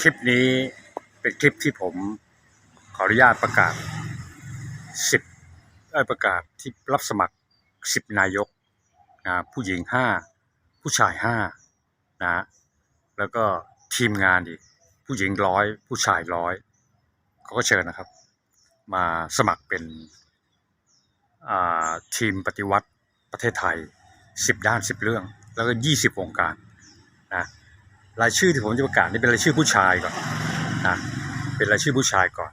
คลิปนี้เป็นคลิปที่ผมขออนุญาตประกาศสิบได้ประกาศที่รับสมัครสิบนายกนะผู้หญิงห้าผู้ชายห้านะแล้วก็ทีมงานอีก ผู้หญิงร้อยผู้ชายร้อยเขาก็เชิญนะครับ มาสมัครเป็นทีมปฏิวัติประเทศไทยสิบด้านสิบเรื่อง แล้วก็ยี่สิบวงการนะ รายชื่อที่ผมจะประกาศนี่เป็นรายชื่อผู้ชายก่อนนะเป็นรายชื่อผู้ชายก่อน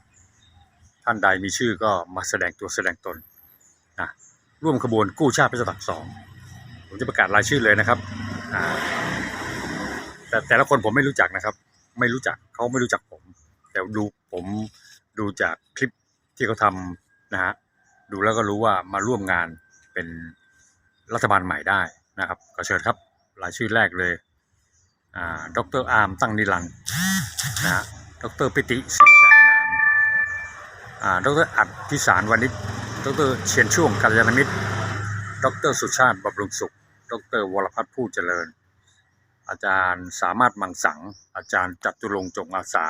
ท่านใดมีชื่อก็มาแสดงตัวแสดงตนนะร่วมขบวนกู้ชาติเป็นสตักสองผมจะประกาศรายชื่อเลยนะครับแต่แต่ละคนผมไม่รู้จักนะครับ ไม่รู้จักเขาไม่รู้จักผม แต่ดูผมดูจากคลิปที่เขาทำนะฮะดูแล้วก็รู้ว่ามาร่วมงานเป็นรัฐบาลใหม่ได้นะครับก็เชิญครับรายชื่อแรกเลย ดรอาร์มตั้งนิรันดร์นะฮะดรปิติศรีแสงนามอ่าดรอัดพิสารวณิชดรเชียนช่วงกัลยาณมิตร ดรสุชาติบำรุงสุข ดรวรพัฒน์ผู้เจริญ อาจารย์สามารถมังสัง อาจารย์จัตุรงจงอาสา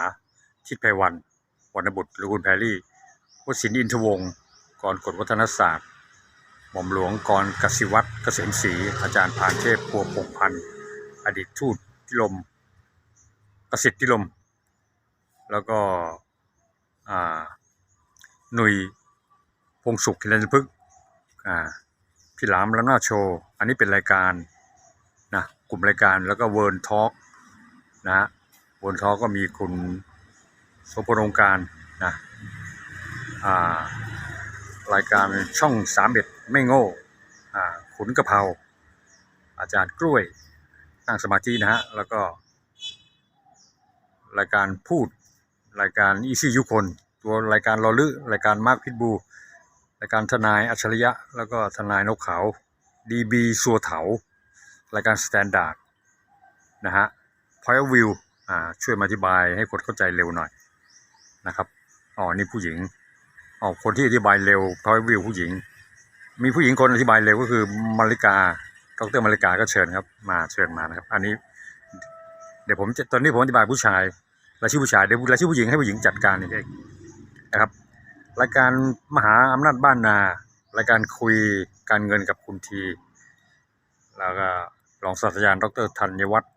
ทิศไพวันวรรณบุตรหรือคุณแพรรี่วสินอินทวงศ์กรกฎวัฒนศาสตร์ หม่อมหลวงกรกสิวัตรเกษมศรีอาจารย์พานเทพพัวพงพันธ์อดีตทูต พิลมประสิทธิ์พิลม แล้วก็หนุ่ยพงสุขฮิรัญพฤกพี่หลามลำหน้าโชว์ อันนี้เป็นรายการนะกลุ่มรายการแล้วก็เวิร์นทอล์กนะฮะเวิร์นทอล์กก็มีคุณสมพลองการนะรายการช่องสามเอ็ดไม่โง่ขุนกะเพราอาจารย์กล้วย นั่งสมาธินะฮะ แล้วก็ รายการพูด รายการอีซี่ยุคน ตัวรายการรอลึรายการมาร์คพิทบู รายการทนายอัจฉริยะ แล้วก็ทนายนกเขาดีบีสัวเถารายการสแตนดาร์ดนะฮะพอยวิวอ่าช่วยมาอธิบายให้คนเข้าใจเร็วหน่อยนะครับอ๋อนี่ผู้หญิงอ๋อคนที่อธิบายเร็วพอยวิวผู้หญิง มีผู้หญิงคนอธิบายเร็วก็คือมาริกา ดรมาริกาก็เชิญครับ มาเชิญมานะครับ อันนี้ เดี๋ยวผมจะตอนนี้ผมอธิบายผู้ชายรายชื่อผู้ชายเดี๋ยวรายชื่อผู้หญิงให้ผู้หญิงจัดการเองนะครับรายการมหาอำนาจบ้านนารายการคุยการเงินกับคุณที แล้วก็รองศาสตราจารย์ดรธัญวัฒน์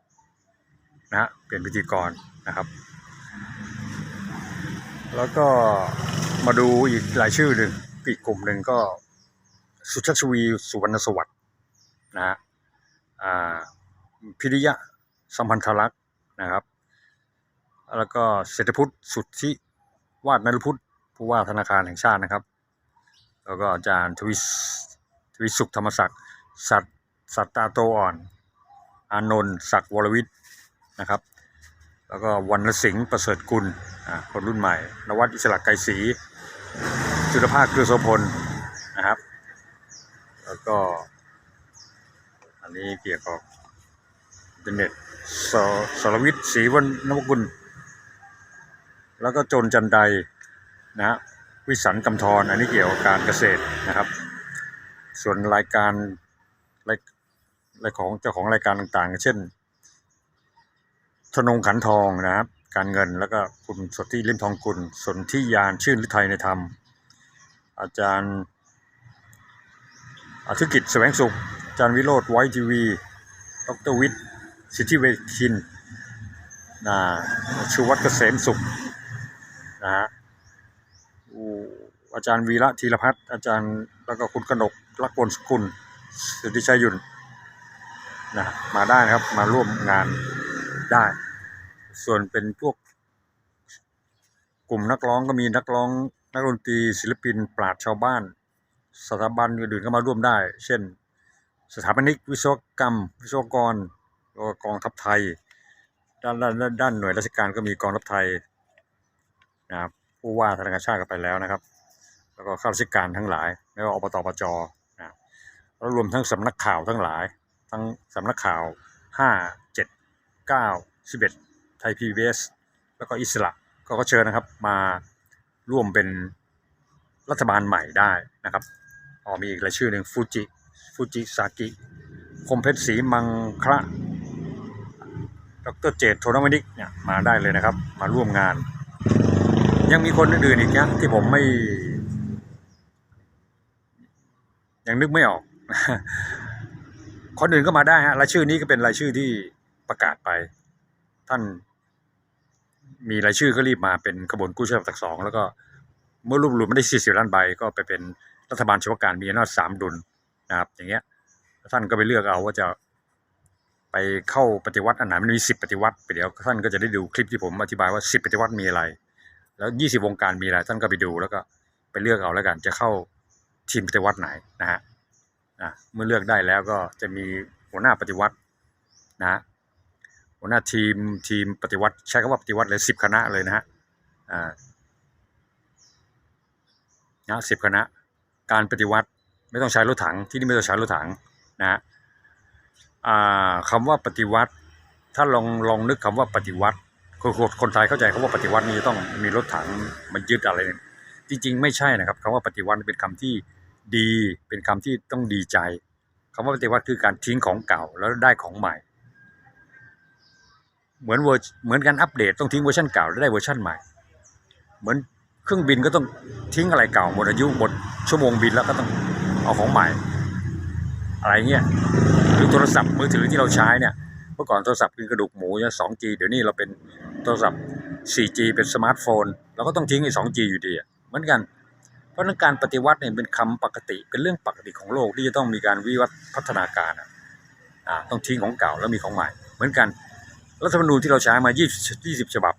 นะฮะเป็นพิธีกรนะครับ แล้วก็มาดูอีกรายชื่อหนึ่งอีกกลุ่มหนึ่งก็สุชัชวีสุวรรณสวัสดิ์ นะฮะพิริยะสัมพันธลักษณ์นะครับ แล้วก็เศรษฐพุทธสุทธิวาดนรพุทธผู้ว่าธนาคารแห่งชาตินะครับ แล้วก็อาจารย์ทวิทวิสุขธรรมศักดิ์สัตสัตตาโตอ่อน อานนท์ศักดิ์วรวิทย์นะครับ แล้วก็วรรสิงห์ประเสริฐกุลคนรุ่นใหม่ นวัดอิสระไกรศรีจุลภาคเครือโสพลนะครับ แล้วก็ นี้เกี่ยวกับอินเทอร์เน็ตสสรวิทย์ศรีวรรณวกุล แล้วก็โจนจันไดนะฮะวิสันกำธรอันนี้เกี่ยวกับการเกษตรนะครับ ส่วนรายการรายรายของเจ้าของรายการต่างๆ เช่น ธนงขันทองนะครับ การเงินแล้วก็คุณสดที่เล่มทองกุลสนที่ยานชื่นฤทัยในธรรม อาจารย์อธิกิจแสวงสุข จารย์วิโรธไวทีวี ดรวิทย์สิทธิเวคินนะชูวัฒน์เกษมสุขนะฮะอูอาจารย์วีระธีรพัฒน์อาจารย์แล้วก็คุณกนกลักบนสกุลสุธิชัยยุนนะมาได้นะครับมาร่วมงานได้ ส่วนเป็นพวก กลุ่มนักร้องก็มีนักร้องนักดนตรีศิลปินปราชญ์ชาวบ้าน สถาบันอื่นๆก็มาร่วมได้ เช่น สถาปนิกวิศวกรรม วิศวกรแล้วกองทัพไทย ด้านด้านด้านหน่วยราชการก็มีกองทัพไทยนะครับผู้ว่าธนาคารชาติก็ไปแล้วนะครับ แล้วก็ข้าราชการทั้งหลายแล้วก็อบตปจนะแล้วรวมทั้งสำนักข่าวทั้งหลาย ทั้งสำนักข่าวห้าเจ็ดเก้าสิบเอ็ดไทยพีบีแล้วก็อิสระก็ก็เชิญนะครับมาร่วมเป็นรัฐบาลใหม่ได้นะครับอ๋อมีอีกรายชื่อหนึ่งฟูจิ ฟูจิซากิคมเพชรศรีมังคระดรเจตโทนวนิกเนี่ยมาได้เลยนะครับ มาร่วมงาน ยังมีคนอื่นอีกนะที่ผมไม่ ยังนึกไม่ออก คนอื่นก็มาได้ฮะรายชื่อนี้ก็เป็นรายชื่อที่ประกาศไป ท่าน มีรายชื่อก็รีบมาเป็นขบวนกู้ชีพตักสองแล้วก็เมื่อรวบรวมไม่ได้สี่สิบล้านใบก็ไปเป็นรัฐบาลเฉพาะการมีอำนาจสามดุล นะครับ อย่างเงี้ยท่านก็ไปเลือกเอาว่าจะไปเข้าปฏิวัติอันไหนมันมีสิบปฏิวัติไปเดี๋ยวท่านก็จะได้ดูคลิปที่ผมอธิบายว่าสิบปฏิวัติมีอะไร แล้วยี่สิบวงการมีอะไรท่านก็ไปดูแล้วก็ไปเลือกเอาแล้วกัน จะเข้าทีมปฏิวัติไหนนะฮะอะเมื่อเลือกได้แล้วก็จะมีหัวหน้าปฏิวัตินะฮะหัวหน้าทีมทีมปฏิวัติ ใช้คำว่าปฏิวัติเลยสิบคณะเลยนะฮะอ่านะสิบคณะ การปฏิวัติ ไม่ต้องใช้รถถังที่นี่ไม่ต้องใช้รถถังนะฮะคำว่าปฏิวัติ ถ้าลองลองนึกคำว่าปฏิวัติคนคนคนไทยเข้าใจคำว่าปฏิวัตินี่จะต้องมีรถถังมันยึดอะไรเนี่ยจริง ๆ ไม่ใช่นะครับคำว่าปฏิวัติเป็นคำที่ดีเป็นคำที่ต้องดีใจคำว่าปฏิวัติคือการทิ้งของเก่าแล้วได้ของใหม่ เหมือนเวอร์เหมือนการอัปเดตต้องทิ้งเวอร์ชันเก่าแล้วได้เวอร์ชันใหม่ เหมือนเครื่องบินก็ต้องทิ้งอะไรเก่าหมดอายุหมดชั่วโมงบินแล้วก็ต้อง เอาของใหม่ อะไรเงี้ยหรือโทรศัพท์มือถือที่เราใช้เนี่ย เมื่อก่อนโทรศัพท์เป็นกระดูกหมูเนี่ย 2G เดี๋ยวนี้เราเป็นโทรศัพท์ 4G เป็นสมาร์ทโฟนเราก็ต้องทิ้งไอ้ 2G อยู่ดีเหมือนกัน เพราะนั้นการปฏิวัติเนี่ยเป็นคำปกติเป็นเรื่องปกติของโลกที่จะต้องมีการวิวัฒน์พัฒนาการอะอ่าต้องทิ้งของเก่าแล้วมีของใหม่ เหมือนกันรัฐธรรมนูญที่เราใช้มา 20 20 ฉบับ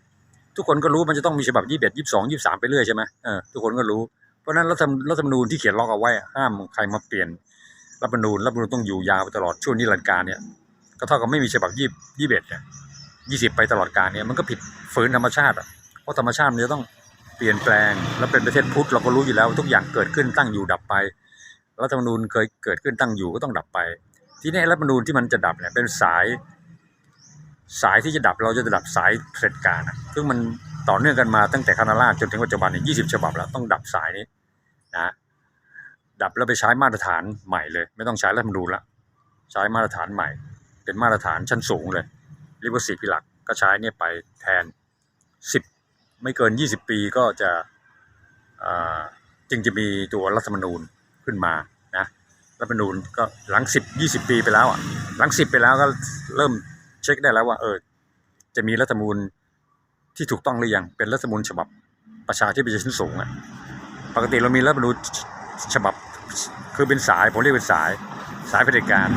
ทุกคนก็รู้มันจะต้องมีฉบับ 21 22 23 ไปเรื่อยใช่ไหมเออทุกคนก็รู้ เพราะนั้นรัฐธรรมรัฐธรรมนูญที่เขียนล็อกเอาไว้ห้ามใครมาเปลี่ยนรัฐธรรมนูญรัฐธรรมนูญต้องอยู่ยาวไปตลอดช่วงนิรันดร์การเนี่ยก็เท่ากับไม่มีฉบับยี่ยี่สิบเอ็ดเนี่ยยี่สิบไปตลอดกาลเนี่ยมันก็ผิดฝืนธรรมชาติอะเพราะธรรมชาติมันจะต้องเปลี่ยนแปลงแล้วเป็นประเทศพุทธเราก็รู้อยู่แล้วทุกอย่างเกิดขึ้นตั้งอยู่ดับไปรัฐธรรมนูญเคยเกิดขึ้นตั้งอยู่ก็ต้องดับไป ทีนี้รัฐธรรมนูญที่มันจะดับเนี่ยเป็นสายสายที่จะดับเราจะดับสายเผด็จการอะซึ่งมันต่อเนื่องกันมาตั้งแต่คณะราษฎรจนถึงปัจจุบันเนี่ยยี่สิบฉบับแล้วต้องดับสายนี้ นะดับแล้วไปใช้มาตรฐานใหม่เลย ไม่ต้องใช้รัฐมนูญละใช้มาตรฐานใหม่ เป็นมาตรฐานชั้นสูงเลยลิขสิทธิ์พิหลักก็ใช้เนี่ยไปแทนสิบไม่เกินยี่สิบปีก็จะจึงจะมีตัวรัฐธรรมนูญขึ้นมานะรัฐธรรมนูญก็หลังสิบยี่สิบปีไปแล้วอะหลังสิบไปแล้วก็เริ่มเช็คได้แล้วว่าเออจะมีรัฐธรรมนูญที่ถูกต้องหรือยังเป็นรัฐธรรมนูญฉบับประชาธิปไตยชั้นสูงอะ ปกติเรามีรัฐธรรมนูญฉบับคือเป็นสายผมเรียกเป็นสายสายเผด็จการ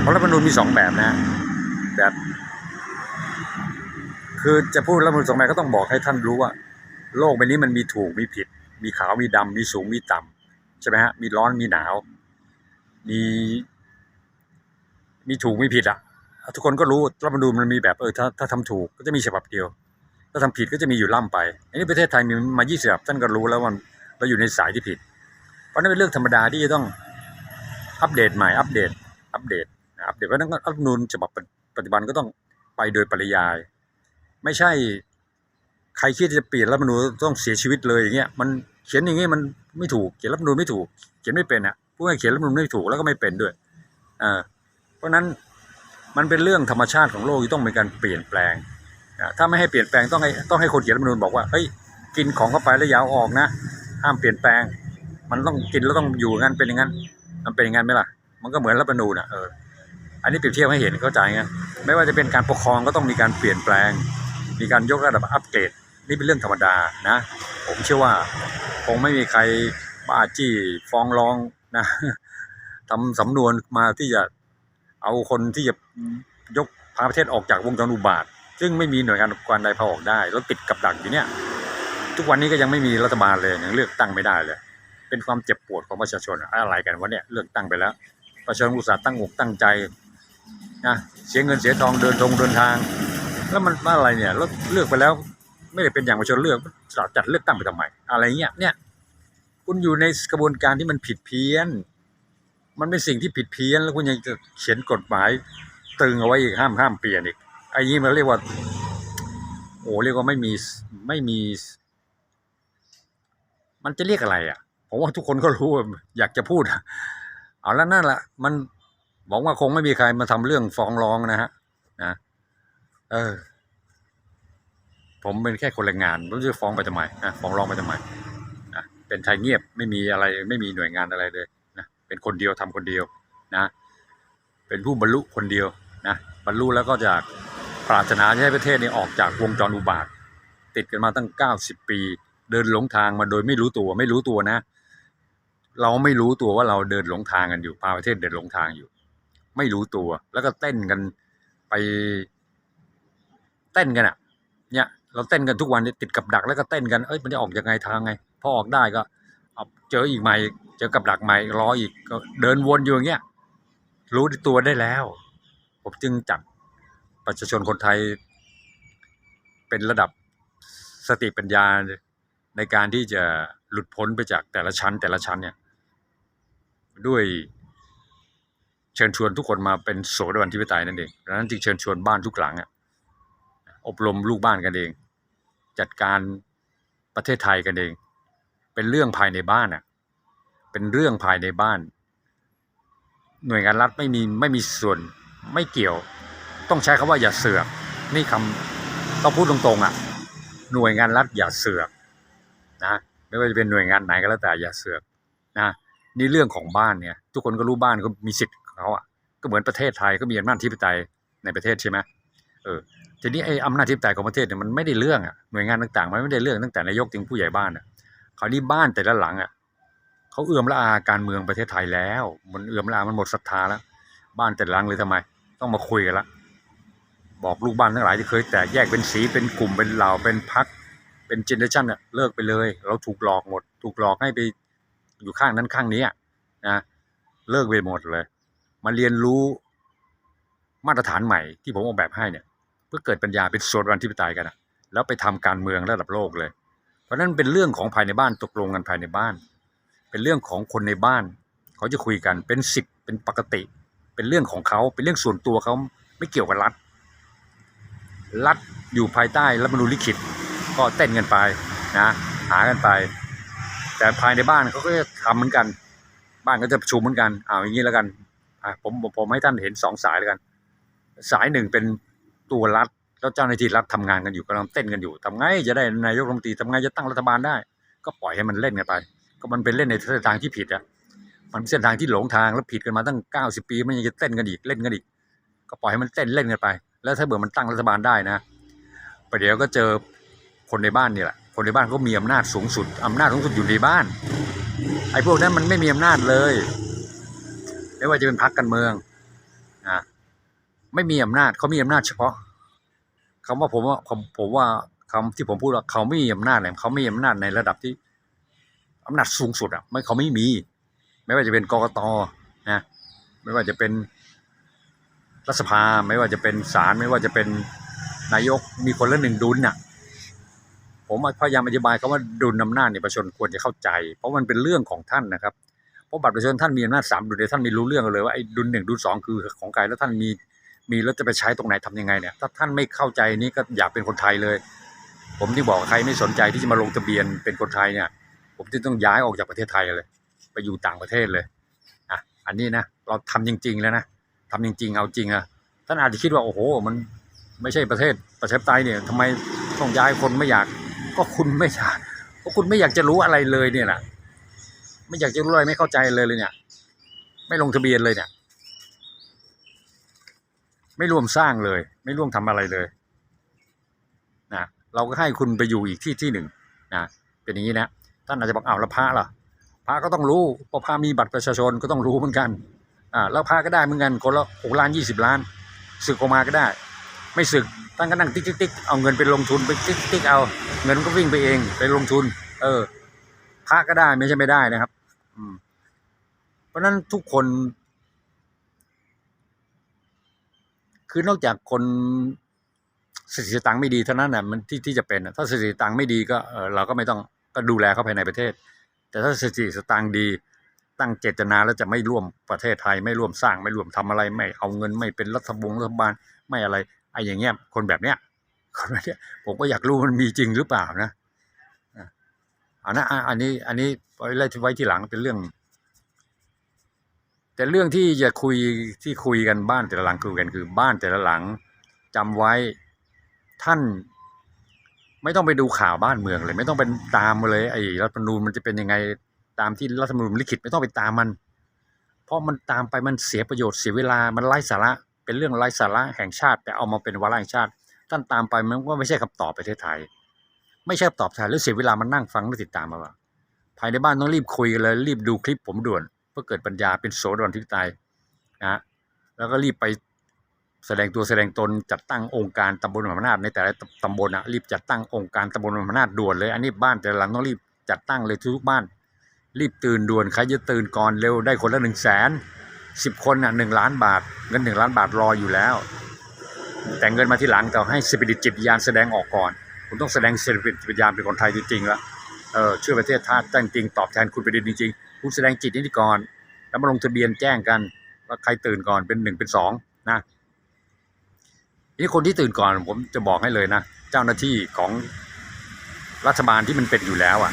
เพราะรัฐธรรมนูญมีสองแบบนะแบบคือจะพูดรัฐธรรมนูญสองแบบก็ต้องบอกให้ท่านรู้ว่า โลกใบนี้มันมีถูกมีผิด มีขาวมีดำมีสูงมีต่ำใช่ไหมฮะมีร้อนมีหนาว มีมีถูกมีผิดอะทุกคนก็รู้รัฐธรรมนูญมันมีแบบเออถ้าถ้าทำถูกก็จะมีฉบับเดียว ถ้าทำผิดก็จะมีอยู่ล่ำไป อันนี้ประเทศไทยมีมา 20ฉบับท่านก็รู้แล้วว่า เราอยู่ในสายที่ผิด เพราะนั่นเป็นเรื่องธรรมดาที่จะต้องอัปเดตใหม่อัปเดต อัปเดตนะครับเดี๋ยวก็ต้องรัฐธรรมนูญฉบับปัจจุบันก็ต้องไปโดยปริยาย ไม่ใช่ใครคิดจะเปลี่ยนรัฐธรรมนูญต้องเสียชีวิตเลยอย่างเงี้ยมันเขียนอย่างเงี้ยมันไม่ถูกเขียนรัฐธรรมนูญไม่ถูก เขียนไม่เป็นอะผู้ให้เขียนรัฐธรรมนูญไม่ถูกแล้วก็ไม่เป็นด้วยอ่าเพราะนั้นมันเป็นเรื่องธรรมชาติของโลกที่ต้องมีการเปลี่ยนแปลงถ้าไม่ให้เปลี่ยนแปลงต้องให้ต้องให้คนเขียนรัฐธรรมนูญบอกว่าเฮ้ยกินของเข้าไปแล้วยาวออกนะ ห้ามเปลี่ยนแปลง มันต้องกินแล้วต้องอยู่งั้นเป็นอย่างนั้น มันเป็นอย่างนั้นไหมล่ะ มันก็เหมือนรัฐธรรมนูญอะเอออันนี้เปรียบเทียบให้เห็นเข้าใจไงไม่ว่าจะเป็นการปกครองก็ต้องมีการเปลี่ยนแปลง มีการยกระดับอัปเกรดนี่เป็นเรื่องธรรมดานะ ผมเชื่อว่าคงไม่มีใครบ้าจี้ฟ้องร้องนะทำสำนวนมาที่จะเอาคนที่จะยกพาประเทศออกจากวงจรอุบาท ซึ่งไม่มีหน่วยงานการใดพาออกได้ แล้วติดกับดักอยู่เนี่ย ทุกวันนี้ก็ยังไม่มีรัฐบาลเลยยังเลือกตั้งไม่ได้เลย เป็นความเจ็บปวดของประชาชนอะไรกันวะเนี่ยเลือกตั้งไปแล้ว ประชาชนอุตส่าห์ตั้งอกตั้งใจนะเสียเงินเสียทองเดินทงเดินทาง แล้วมันอะไรเนี่ยแล้วเลือกไปแล้ว ไม่ได้เป็นอย่างประชาชนเลือกจัดเลือกตั้งไปทำไมอะไรเงี้ยเนี่ยคุณอยู่ในกระบวนการที่มันผิดเพี้ยน มันเป็นสิ่งที่ผิดเพี้ยน แล้วคุณยังจะเขียนกฎหมายตึงเอาไว้อีกห้ามห้ามเปลี่ยนอีกไอ้นี้มันเรียกว่า โอ้เรียกว่าไม่มีไม่มี มันจะเรียกอะไรอะผมว่าทุกคนก็รู้ว่าอยากจะพูดเอาแล้วนั่นแหละมันหวังว่าคงไม่มีใครมาทำเรื่องฟ้องร้องนะฮะนะเออ ผมเป็นแค่คนแรงงานไม่รู้จะฟ้องไปทำไมนะฟ้องร้องไปทำไมนะเป็นไทยเงียบไม่มีอะไร ไม่มีหน่วยงานอะไรเลยนะเป็นคนเดียวทำคนเดียวนะ เป็นผู้บรรลุคนเดียวนะบรรลุแล้วก็จากปรารถนาให้ประเทศนี้ออกจากวงจรอุบาท ติดกันมาตั้งเก้าสิบปี เดินหลงทางมาโดยไม่รู้ตัวไม่รู้ตัวนะ เราไม่รู้ตัวว่าเราเดินหลงทางกันอยู่พาประเทศเดินหลงทางอยู่ ไม่รู้ตัว แล้วก็เต้นกันไปเต้นกันอะเนี่ยเราเต้นกันทุกวันเนี่ยติดกับดักแล้วก็เต้นกันเอ้ยมันจะออกยังไงทางไงพอออกได้ก็เอาเจออีกใหม่เจอกับดักใหม่รออีกก็เดินวนอยู่อย่างเงี้ยรู้ตัวได้แล้ว ผมจึงจัดประชาชนคนไทย เป็นระดับสติปัญญา ในการที่จะหลุดพ้นไปจากแต่ละชั้นแต่ละชั้นเนี่ยด้วยเชิญชวนทุกคนมาเป็นโสดาบันทิปไตยนั่นเองดังนั้นจึงเชิญชวนบ้านทุกหลังอะอบรมลูกบ้านกันเอง จัดการประเทศไทยกันเอง เป็นเรื่องภายในบ้านอะเป็นเรื่องภายในบ้าน หน่วยงานรัฐไม่มีไม่มีส่วนไม่เกี่ยว ต้องใช้คำว่าอย่าเสือก นี่คำต้องพูดตรงๆอะหน่วยงานรัฐอย่าเสือก นะไม่ว่าจะเป็นหน่วยงานไหนก็แล้วแต่อย่าเสือกนะนี่เรื่องของบ้านเนี่ยทุกคนก็รู้บ้านก็มีสิทธิ์ของเขาอะก็เหมือนประเทศไทยก็มีอำนาจธิปไตยในประเทศใช่ไหมเออทีนี้ไอ้อำนาจธิปไตยของประเทศเนี่ยมันไม่ได้เรื่องอะหน่วยงานต่างๆมันไม่ได้เรื่องตั้งแต่นายกถึงผู้ใหญ่บ้านอะคราวนี้บ้านแต่ละหลังอะเขาเอื้อมละอาการเมืองประเทศไทยแล้ว มันเอื้อมละอามันหมดศรัทธาแล้ว บ้านแต่ละหลังเลยทำไม ต้องมาคุยกันละบอกลูกบ้านทั้งหลายที่เคยแตกแยกเป็นสีเป็นกลุ่มเป็นเหล่าเป็นพัก เป็นเจเนอเรชันเนี่ยเลิกไปเลย เราถูกหลอกหมด ถูกหลอกให้ไปอยู่ข้างนั้นข้างนี้อะนะเลิกไปหมดเลย มาเรียนรู้มาตรฐานใหม่ที่ผมออกแบบให้เนี่ย เพื่อเกิดปัญญาเป็นโซนวันที่ปไตยกันอะแล้วไปทำการเมืองระดับโลกเลย เพราะฉะนั้นเป็นเรื่องของภายในบ้านตกลงกันภายในบ้าน เป็นเรื่องของคนในบ้าน เขาจะคุยกันเป็นสิทธิ์เป็นปกติ เป็นเรื่องของเขาเป็นเรื่องส่วนตัวเขาไม่เกี่ยวกับรัฐรัฐอยู่ภายใต้รัฐมนูญลิขิต ก็เต้นกันไปนะหากันไป แต่ภายในบ้านเขาก็จะทำเหมือนกัน บ้านก็จะประชุมเหมือนกันเอาอย่างนี้แล้วกันผมผมผมให้ท่านเห็นสองสายแล้วกัน สายหนึ่งเป็นตัวรัฐแล้วเจ้าหน้าที่รัฐทำงานกันอยู่กำลังเต้นกันอยู่ทำไงจะได้นายกรัฐมนตรีทำไงจะตั้งรัฐบาลได้ ก็ปล่อยให้มันเล่นกันไป ก็มันเป็นเล่นในเส้นทางที่ผิดอะมันเป็นเส้นทางที่หลงทางแล้วผิดกันมาตั้งเก้าสิบปีมันยังจะเต้นกันอีกเล่นกันอีกก็ปล่อยให้มันเต้นเล่นกันไป แล้วถ้าเบื่อมันตั้งรัฐบาลได้นะประเดี๋ยวก็เจอ คนในบ้านนี่แหละคนในบ้านก็มีอำนาจสูงสุดอำนาจสูงสุดอยู่ในบ้าน ไอ้พวกนั้นมันไม่มีอำนาจเลยไม่ว่าจะเป็นพรรคการเมืองนะไม่มีอำนาจเขามีอำนาจเฉพาะคำว่าผมว่าผมผมว่าคำที่ผมพูดว่าเขาไม่มีอำนาจเนี่ยเขาไม่มีอำนาจในระดับที่อำนาจสูงสุดอะไม่เขาไม่มี ไม่ว่าจะเป็นกกตนะไม่ว่าจะเป็นรัฐสภา ไม่ว่าจะเป็นศาลไม่ว่าจะเป็นนายกมีคนละหนึ่งดุลน่ะ ผมพยายามอธิบายคำว่าดุลอำนาจเนี่ยประชาชนควรจะเข้าใจ เพราะมันเป็นเรื่องของท่านนะครับเพราะบัตรประชาชนท่านมีอำนาจสามดุลเนี่ยท่านไม่รู้เรื่องเลยว่าไอ้ดุลหนึ่งดุลสองคือของใครแล้วท่านมีมีแล้วจะไปใช้ตรงไหนทำยังไงเนี่ยถ้าท่านไม่เข้าใจนี้ก็อย่าเป็นคนไทยเลย ผมที่บอกใครไม่สนใจที่จะมาลงทะเบียนเป็นคนไทยเนี่ย ผมจะต้องย้ายออกจากประเทศไทยเลย ไปอยู่ต่างประเทศเลยอะอันนี้นะเราทำจริง ๆ แล้วนะทำจริง ๆ เอาจริงอะท่านอาจจะคิดว่าโอ้โห มันไม่ใช่ประเทศประชาธิปไตยเนี่ยทำไมต้องย้ายคนไม่อยาก ก็คุณไม่อยากก็คุณไม่อยากจะรู้อะไรเลยเนี่ยแหละไม่อยากจะรู้อะไรไม่เข้าใจเลยเลยเนี่ย ไม่ลงทะเบียนเลยเนี่ย ไม่ร่วมสร้างเลย ไม่ร่วมทำอะไรเลยนะเราก็ให้คุณไปอยู่อีกที่ที่หนึ่งนะเป็นอย่างนี้นะท่านอาจจะบอกอ้าวแล้วพระล่ะพระก็ต้องรู้เพราะพระมีบัตรประชาชนก็ต้องรู้เหมือนกันอ่าแล้วพระก็ได้เหมือนกันคนละหกล้านยี่สิบล้านศึกออกมาก็ได้ ไม่ศึกท่านก็นั่งติ๊กติ๊กติ๊กเอาเงินไปลงทุนไปติ๊กติ๊กเอาเงินก็วิ่งไปเองไปลงทุน เออพระก็ได้ไม่ใช่ไม่ได้นะครับ อืม เพราะนั้นทุกคน คือนอกจากคนสถิติตังค์ไม่ดีเท่านั้นนะมันที่ที่จะเป็นถ้าสถิติตังค์ไม่ดีก็เออเราก็ไม่ต้องก็ดูแลเขาภายในประเทศ แต่ถ้าสถิติสตางค์ดีตั้งเจตนาแล้วจะไม่ร่วมประเทศไทย ไม่ร่วมสร้างไม่ร่วมทำอะไร ไม่เอาเงินไม่เป็นรัฐบงรัฐบาลไม่อะไร ไอ้อย่างเงี้ย คนแบบเนี้ยคนแบบเนี้ยผมก็อยากรู้มันมีจริงหรือเปล่านะอันนั้นอะอันนี้ อันนี้ไว้ไว้ที่หลังเป็นเรื่อง แต่เรื่องที่จะคุยที่คุยกันบ้านแต่ละหลังคุยกันคือบ้านแต่ละหลังจำไว้ท่านไม่ต้องไปดูข่าวบ้านเมืองเลย ไม่ต้องเป็นตามมาเลยไอ้รัฐธรรมนูญมันจะเป็นยังไงตามที่รัฐธรรมนูญลิขิตไม่ต้องไปตามมัน เพราะมันตามไปมันเสียประโยชน์เสียเวลามันไร้สาระ เป็นเรื่องไร้สาระแห่งชาติ แต่เอามาเป็นวาระแห่งชาติ ท่านตามไปมันก็ไม่ใช่คำตอบประเทศไทย ไม่ใช่คำตอบไทยแล้วเสียเวลามันนั่งฟังและติดตามมาว่าภายในบ้านต้องรีบคุยกันเลยรีบดูคลิปผมด่วนเพื่อเกิดปัญญาเป็นโสดอนทิพย์ไตยนะแล้วก็รีบไปแสดงตัวแสดงตนจัดตั้งองค์การตำบลมหาอำนาจในแต่ละตำบลอะรีบจัดตั้งองค์การตำบลมหาอำนาจด่วนเลย อันนี้บ้านแต่ละหลังต้องรีบจัดตั้งเลยทุกบ้าน รีบตื่นด่วนใครจะตื่นก่อนเร็วได้คนละหนึ่งแสน สิบคนอะหนึ่งล้านบาท เงินหนึ่งล้านบาทรออยู่แล้ว แต่เงินมาที่หลังแต่ให้สปิริตจิตวิญญาณแสดงออกก่อน คุณต้องแสดงสปิริตจิตวิญญาณเป็นคนไทยจริงๆแล้วเออช่วยประเทศชาติจริงๆตอบแทนคุณไปดีจริงๆคุณแสดงจิตนี้ก่อน แล้วมาลงทะเบียนแจ้งกันว่าใครตื่นก่อนเป็นหนึ่งเป็นสองนะนี่คนที่ตื่นก่อนผมจะบอกให้เลยนะ เจ้าหน้าที่ของรัฐบาลที่มันเป็นอยู่แล้วอะ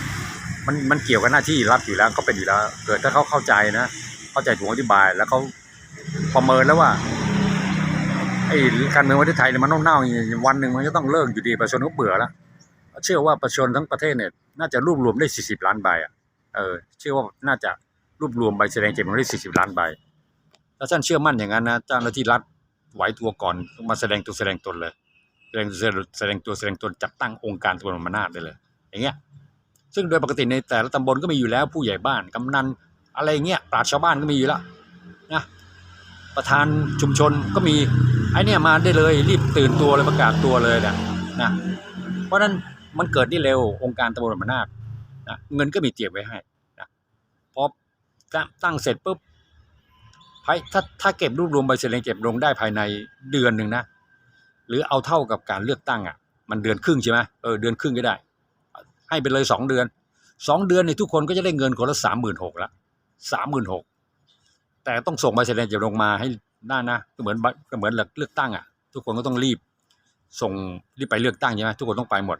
มันมันเกี่ยวกับหน้าที่รัฐอยู่แล้วเขาเป็นอยู่แล้ว เกิดถ้าเขาเข้าใจนะ เข้าใจถูกอธิบาย แล้วเขาประเมินแล้วว่าไอ้การเมืองประเทศไทยเนี่ยมันเน่าๆอย่างนี้วันหนึ่งมันจะต้องเลิกอยู่ดีประชาชนก็เบื่อแล้วเชื่อว่าประชาชนทั้งประเทศเนี่ยน่าจะรวบรวมได้ 40 ล้านใบอะเออเชื่อว่าน่าจะรวบรวมใบแสดงเจตจำนงได้ 40 ล้านใบถ้าท่านเชื่อมั่นอย่างนั้นนะเจ้าหน้าที่รัฐไหวตัวก่อนมาแสดงตัวแสดงตนเลย แสดงแสดงตัวแสดงตนจัดตั้งองค์การตำบลมนาดได้เลย อย่างเงี้ยซึ่งโดยปกติในแต่ละตำบลก็มีอยู่แล้วผู้ใหญ่บ้านกำนัน อะไรเงี้ยปราชชาวบ้านก็มีอยู่แล้วนะประธานชุมชนก็มีไอเนี่ยมาได้เลยรีบตื่นตัวเลยประกาศตัวเลยนะนะเพราะนั้นมันเกิดได้เร็วองค์การตำบลมนาดนะเงินก็มีเตรียมไว้ให้นะพอตั้งเสร็จปุ๊บภายถ้าถ้าเก็บรวบรวมใบเสร็จเก็บลงได้ภายในเดือนหนึ่งนะหรือเอาเท่ากับการเลือกตั้งอะ มันเดือนครึ่งใช่ไหมเออเดือนครึ่งก็ได้ ให้ไปเลยสองเดือนสองเดือนในทุกคนก็จะได้เงินคนละสามหมื่นหกละ สามหมื่นหกแต่ต้องส่งใบแสดงเจตจำนงมาให้หน้านะก็เหมือนก็เหมือนเลือกตั้งอะ ทุกคนก็ต้องรีบ ส่งรีบไปเลือกตั้งใช่ไหมทุกคนต้องไปหมด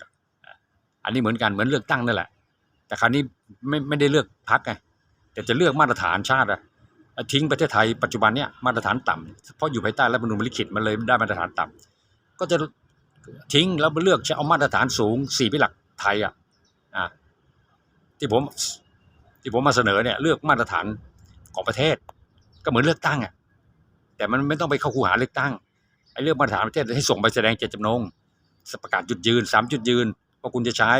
อันนี้เหมือนกันเหมือนเลือกตั้งนั่นแหละ แต่คราวนี้ไม่ไม่ได้เลือกพักไงแต่จะเลือกมาตรฐานชาติอะทิ้งประเทศไทยปัจจุบันเนี้ยมาตรฐานต่ำเพราะอยู่ภายใต้รัฐธรรมนูญลิขิตมันเลยได้มาตรฐานต่ำก็จะทิ้งแล้วเลือกจะเอามาตรฐานสูงสี่พิหลักไทยอะอ่าที่ผม ที่ผมมาเสนอเนี่ยเลือกมาตรฐานของประเทศ ก็เหมือนเลือกตั้งอะแต่มันไม่ต้องไปเข้าคูหาเลือกตั้งไอ้เลือกมาตรฐานประเทศให้ส่งไปแสดงเจตจำนงประกาศจุดยืนสามจุดยืนว่าคุณจะใช้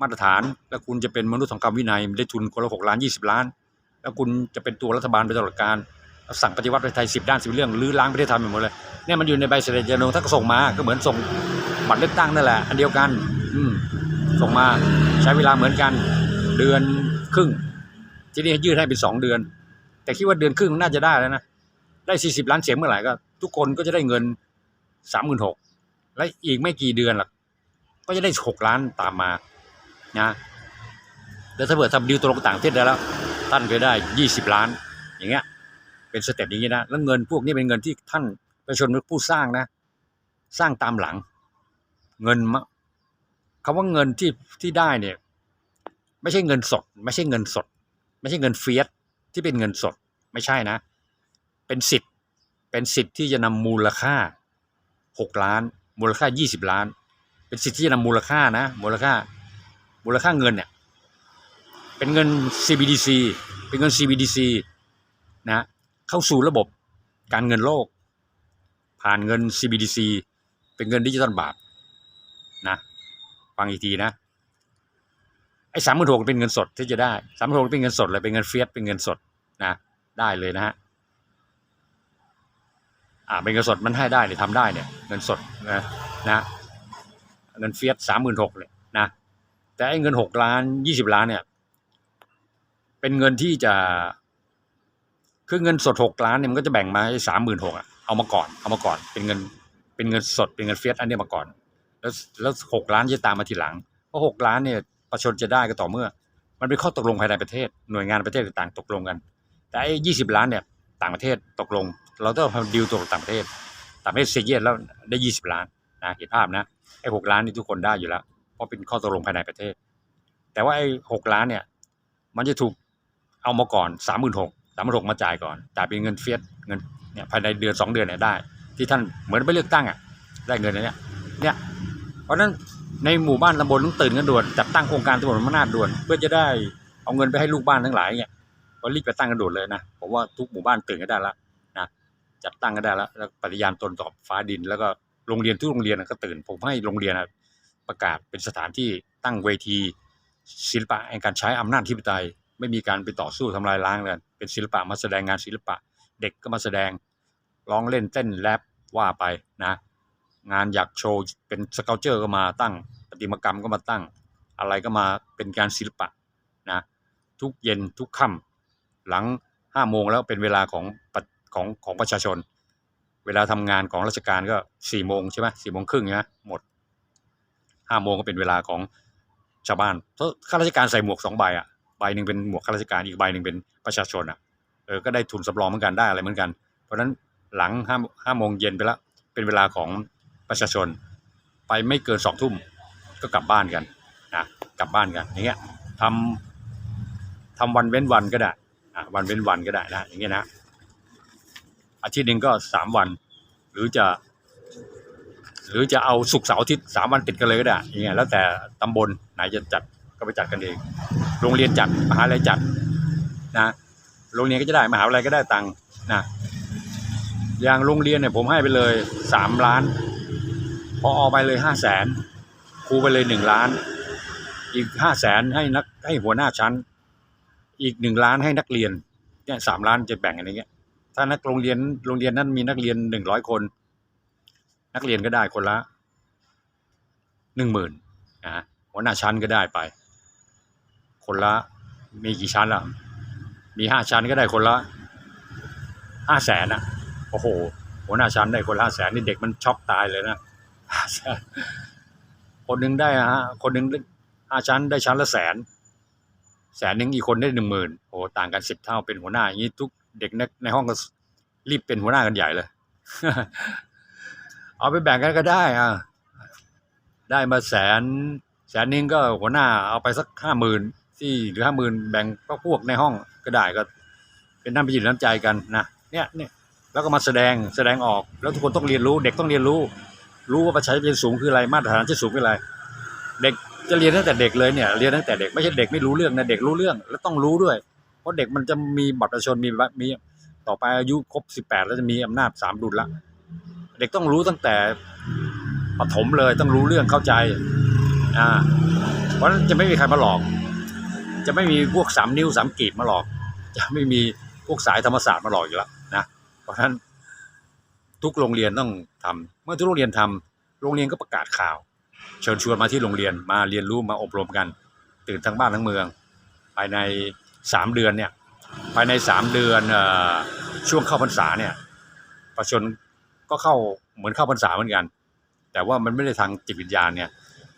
มาตรฐาน แล้วคุณจะเป็นมนุษย์ทองคำวินัยได้ทุนคนละหกล้านยี่สิบล้าน แล้วคุณจะเป็นตัวรัฐบาลไปตลอดการสั่งปฏิวัติประเทศไทยสิบด้านสิบเรื่องลื้อล้างประเทศไทยไปหมดเลยเนี่ยมันอยู่ในใบเสด็จเจตจำนงถ้าก็ส่งมาก็เหมือนส่งบัตรเลือกตั้งนั่นแหละอันเดียวกัน อืส่งมาใช้เวลาเหมือนกันเดือนครึ่ง ที่นี้ยืดให้เป็นสองเดือน แต่คิดว่าเดือนครึ่งน่าจะได้แล้วนะ ได้สี่สิบล้านเสียงเมื่อไหร่ก็ ทุกคนก็จะได้เงินสามหมื่นหกและอีกไม่กี่เดือนหรอกก็จะได้หกล้านตามมานะแล้วถ้าเกิดทำดีลตรงต่างประเทศได้แล้วท่านก็ได้ยี่สิบล้าน อย่างเงี้ย เป็นสเต็ปอย่างนี้นะแล้วเงินพวกนี้เป็นเงินที่ท่านประชาชนเป็นผู้สร้างนะ สร้างตามหลัง เงินมะคำว่าเงินที่ที่ได้เนี่ย ไม่ใช่เงินสด ไม่ใช่เงินสด ไม่ใช่เงินเฟียสที่เป็นเงินสดไม่ใช่นะ เป็นสิทธิ์เป็นสิทธิ์ที่จะนำมูลค่าหกล้าน มูลค่ายี่สิบล้าน เป็นสิทธิ์ที่จะนำมูลค่านะมูลค่ามูลค่าเงินเนี่ยเป็นเงิน CBDC เป็นเงิน CBDC นะเข้าสู่ระบบการเงินโลก ผ่านเงิน CBDC เป็นเงินดิจิตอลบาทนะฟังอีกทีนะ ไอ้สามหมื่นหกเป็นเงินสดที่จะได้สามหมื่นหกเป็นเงินสดเลยเป็นเงินเฟียสเป็นเงินสดนะได้เลยนะฮะอ่าเป็นเงินสดมันให้ได้เนี่ยทำได้เนี่ยเงินสดนะนะเงินเฟียสสามหมื่นหกเลยนะแต่ไอ้เงินหกล้านยี่สิบล้านเนี่ยเป็นเงินที่จะคือเงินสดหกล้านเนี่ยมันก็จะแบ่งมาให้สามหมื่นหกอะเอามาก่อนเอามาก่อนเป็นเงินเป็นเงินสดเป็นเงินเฟียสอันนี้มาก่อน แล้วแล้วหกล้านจะตามมาทีหลังเพราะหกล้านเนี่ย ประชาชนจะได้ก็ต่อเมื่อ มันเป็นข้อตกลงภายในประเทศ หน่วยงานประเทศต่างตกลงกัน แต่ไอ้ยี่สิบล้านเนี่ยต่างประเทศตกลง เราต้องทำดีลตกับต่างประเทศ ต่างประเทศเซียสแล้วได้ยี่สิบล้านนะเห็นภาพนะไอ้หกล้านนี่ทุกคนได้อยู่แล้ว เพราะเป็นข้อตกลงภายในประเทศ แต่ว่าไอ้หกล้านเนี่ยมันจะถูกเอามาก่อนสามหมื่นหกสามหมื่นหกมาจ่ายก่อนจ่ายเป็นเงินเฟียสเงินเนี่ยภายในเดือนสองเดือนเนี่ยได้ ที่ท่านเหมือนไปเลือกตั้งอะได้เงินเนี้ยเนี่ยเพราะนั้น ในหมู่บ้านตำบลต้องตื่นกันด่วนจัดตั้งโครงการตำบลมนาดด่วน เพื่อจะได้เอาเงินไปให้ลูกบ้านทั้งหลายเนี่ยก็รีบไปตั้งกันด่วนเลยนะผมว่าทุกหมู่บ้านตื่นกันได้แล้วนะจัดตั้งกันได้แล้วแล้วปฏิญาณตนต่อฟ้าดิน แล้วก็โรงเรียนทุกโรงเรียนก็ตื่น ผมให้โรงเรียนประกาศเป็นสถานที่ตั้งเวที ศิลปะแห่งการใช้อำนาจที่ปไตยไม่มีการไปต่อสู้ทำลายล้างกันเป็นศิลปะมาแสดงงานศิลปะ เด็กก็มาแสดงร้องเล่นเต้นแรปว่าไปนะ งานอยากโชว์เป็นสเกลเจอร์ก็มาตั้งประติมากรรมก็มาตั้ง อะไรก็มาเป็นการศิลปะนะทุกเย็นทุกค่ำหลังห้าโมงแล้วเป็นเวลาของของของประชาชน เวลาทำงานของราชการก็สี่โมงใช่ไหมสี่โมงครึ่งนะหมดห้าโมงก็เป็นเวลาของชาวบ้านเพราะข้าราชการใส่หมวกสองใบอะใบหนึ่งเป็นหมวกข้าราชการอีกใบหนึ่งเป็นประชาชนอะเออก็ได้ทุนสำรองเหมือนกันได้อะไรเหมือนกัน เพราะฉะนั้นหลังห้าห้าโมงเย็นไปแล้วเป็นเวลาของ ประชาชนไปไม่เกินสองทุ่มก็กลับบ้านกันนะกลับบ้านกันอย่างเงี้ยทำทำวันเว้นวันก็ได้อะวันเว้นวันก็ได้นะอย่างเงี้ยนะอาทิตย์หนึ่งก็สามวัน หรือจะหรือจะเอาศุกเสาร์อาทิตย์สามวันติดกันเลยก็ได้อย่างเงี้ยแล้วแต่ตำบลไหนจะจัดก็ไปจัดกันเอง โรงเรียนจัดมหาลัยจัดนะโรงเรียนก็จะได้มหาวิทยาลัยก็ได้ตังค์นะอย่างโรงเรียนเนี่ยผมให้ไปเลยสามล้าน พออไปเลยห้าแสนครูไปเลยหนึ่งล้าน อีกห้าแสนให้นักให้หัวหน้าชั้น อีกหนึ่งล้านให้นักเรียนเนี่ยสามล้านจะแบ่งอย่างเงี้ย ถ้านักโรงเรียนโรงเรียนนั้นมีนักเรียนหนึ่งร้อยคน นักเรียนก็ได้คนละหนึ่งหมื่นนะหัวหน้าชั้นก็ได้ไป คนละมีกี่ชั้นล่ะ มีห้าชั้นก็ได้คนละห้าแสนอะ โอ้โห หัวหน้าชั้นได้คนละห้าแสนนี่เด็กมันช็อกตายเลยนะ คนหนึ่งได้ฮะคนหนึ่งห้าชั้นได้ชั้นละแสน แสนหนึ่งอีกคนได้หนึ่งหมื่นโอ้ต่างกันสิบเท่าเป็นหัวหน้าอย่างนี้ทุกเด็กในในห้องก็รีบเป็นหัวหน้ากันใหญ่เลย เอาไปแบ่งกันก็ได้อะได้มาแสนแสนหนึงก็หัวหน้าเอาไปสักห้าหมื่นที่หรือห้าหมื่นแบ่งก็พวกในห้องก็ได้ก็ เป็นน้ำประจิตน้ำใจกันนะเนี่ยเนี่ยแล้วก็มาแสดงแสดงออกแล้วทุกคนต้องเรียนรู้ เด็กต้องเรียนรู้ รู้ว่าประชาธิปไตยสูงคืออะไรมาตรฐานที่สูงคืออะไรเด็กจะเรียนตั้งแต่เด็กเลยเนี่ยเรียนตั้งแต่เด็กไม่ใช่เด็กไม่รู้เรื่องนะเด็กรู้เรื่องแล้วต้องรู้ด้วย เพราะเด็กมันจะมีบัตรประชาชนมีมีต่อไปอายุครบสิบแปดแล้วจะมีอำนาจสามดุลละเด็กต้องรู้ตั้งแต่ปฐมเลยต้องรู้เรื่องเข้าใจอ่าเพราะนั้นจะไม่มีใครมาหลอก จะไม่มีพวกสามนิ้วสามกีบมาหลอก จะไม่มีพวกสายธรรมศาสตร์มาหลอกอยู่แล้วนะเพราะฉะนั้นทุกโรงเรียนต้องทำ เมื่อทุกโรงเรียนทำโรงเรียนก็ประกาศข่าว เชิญชวนมาที่โรงเรียนมาเรียนรู้มาอบรมกัน ตื่นทั้งบ้านทั้งเมือง ภายในสามเดือนเนี่ยภายในสามเดือนอช่วงเข้าพรรษาเนี่ยประชาชนก็เข้าเหมือนเข้าพรรษาเหมือนกัน แต่ว่ามันไม่ได้ทางจิตวิญญาณเนี่ย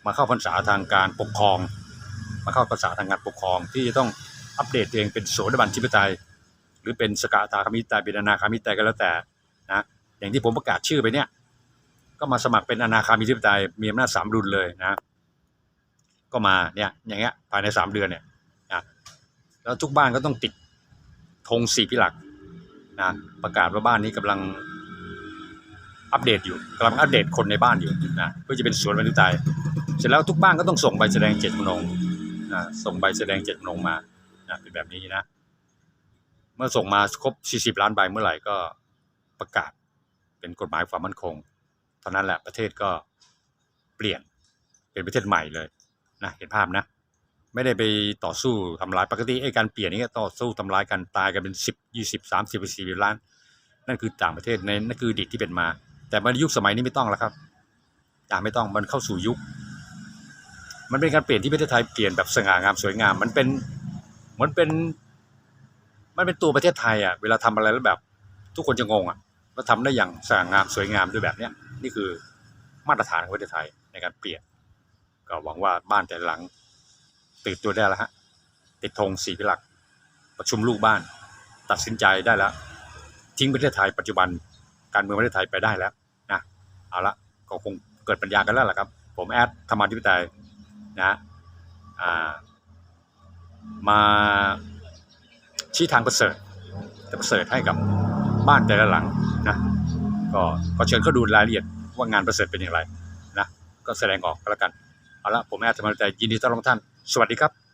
มาเข้าพรรษาทางการปกครอง มาเข้าพรรษาทางการปกครองที่จะต้องอัปเดตเองเป็นโสดาบันทิปไตย หรือเป็นสกาตาคามิตยเป็นอนาคามิตยก็แล้วแต่นะอย่างที่ผมประกาศชื่อไปเนี่ย ก็มาสมัครเป็นอนาคามิธิปไตยมีอำนาจสามดุลเลยนะ ก็มาเนี่ยอย่างเงี้ยภายในสามเดือนเนี่ยนะแล้วทุกบ้านก็ต้องติดธงสี่พิหลักนะประกาศว่าบ้านนี้กำลังอัปเดตอยู่กำลังอัปเดตคนในบ้านอยู่นะเพื่อจะเป็นสวนวันทิปไตยเสร็จแล้วทุกบ้านก็ต้องส่งใบแสดงเจตจำนงนะส่งใบแสดงเจตจำนงมานะเป็นแบบนี้นะ เมื่อส่งมาครบ 40 ล้านใบเมื่อไหร่ก็ประกาศเป็นกฎหมายความมั่นคง ท่านั้นแหละประเทศก็เปลี่ยนเป็นประเทศใหม่เลยนะเห็นภาพนะ ไม่ได้ไปต่อสู้ทำร้ายปกติไอ้การเปลี่ยนนี้ต่อสู้ทำร้ายกันตายกันเป็นสิบยี่สิบสามสิบสี่ล้าน นั่นคือต่างประเทศในนั่นคืออดีตที่เป็นมา แต่มายุคสมัยนี้ไม่ต้องแล้วครับอ่าไม่ต้องมันเข้าสู่ยุค มันเป็นการเปลี่ยนที่ประเทศไทยเปลี่ยนแบบสง่างามสวยงาม มันเป็นมือนเป็น มันเป็นตัวประเทศไทยอะเวลาทำอะไรแล้วแบบ ทุกคนจะงงอะว่าทำได้อย่างสง่างามสวยงามด้วยแบบเนี้ย นี่คือมาตรฐานของประเทศไทยในการเปลี่ยน ก็หวังว่าบ้านแต่ละหลังตื่นตัวได้แล้วฮะติดธงสี่พิลัก ประชุมลูกบ้าน ตัดสินใจได้แล้ว ทิ้งประเทศไทยปัจจุบันการเมืองประเทศไทยไปได้แล้วนะเอาละก็คงเกิดปัญญากันแล้วล่ะครับ ผมแอดธรรมาธิปไตยนะามาชี้ทางประเสริฐจะประเสริฐให้กับบ้านแต่ละหลังนะ ก็ก็เชิญเขาดูรายละเอียดว่างานประเสริฐเป็นอย่างไรนะก็แสดงออกก็แล้วกันเอาละผมแอดธรรมใจยินดีต้อนรับท่าน สวัสดีครับ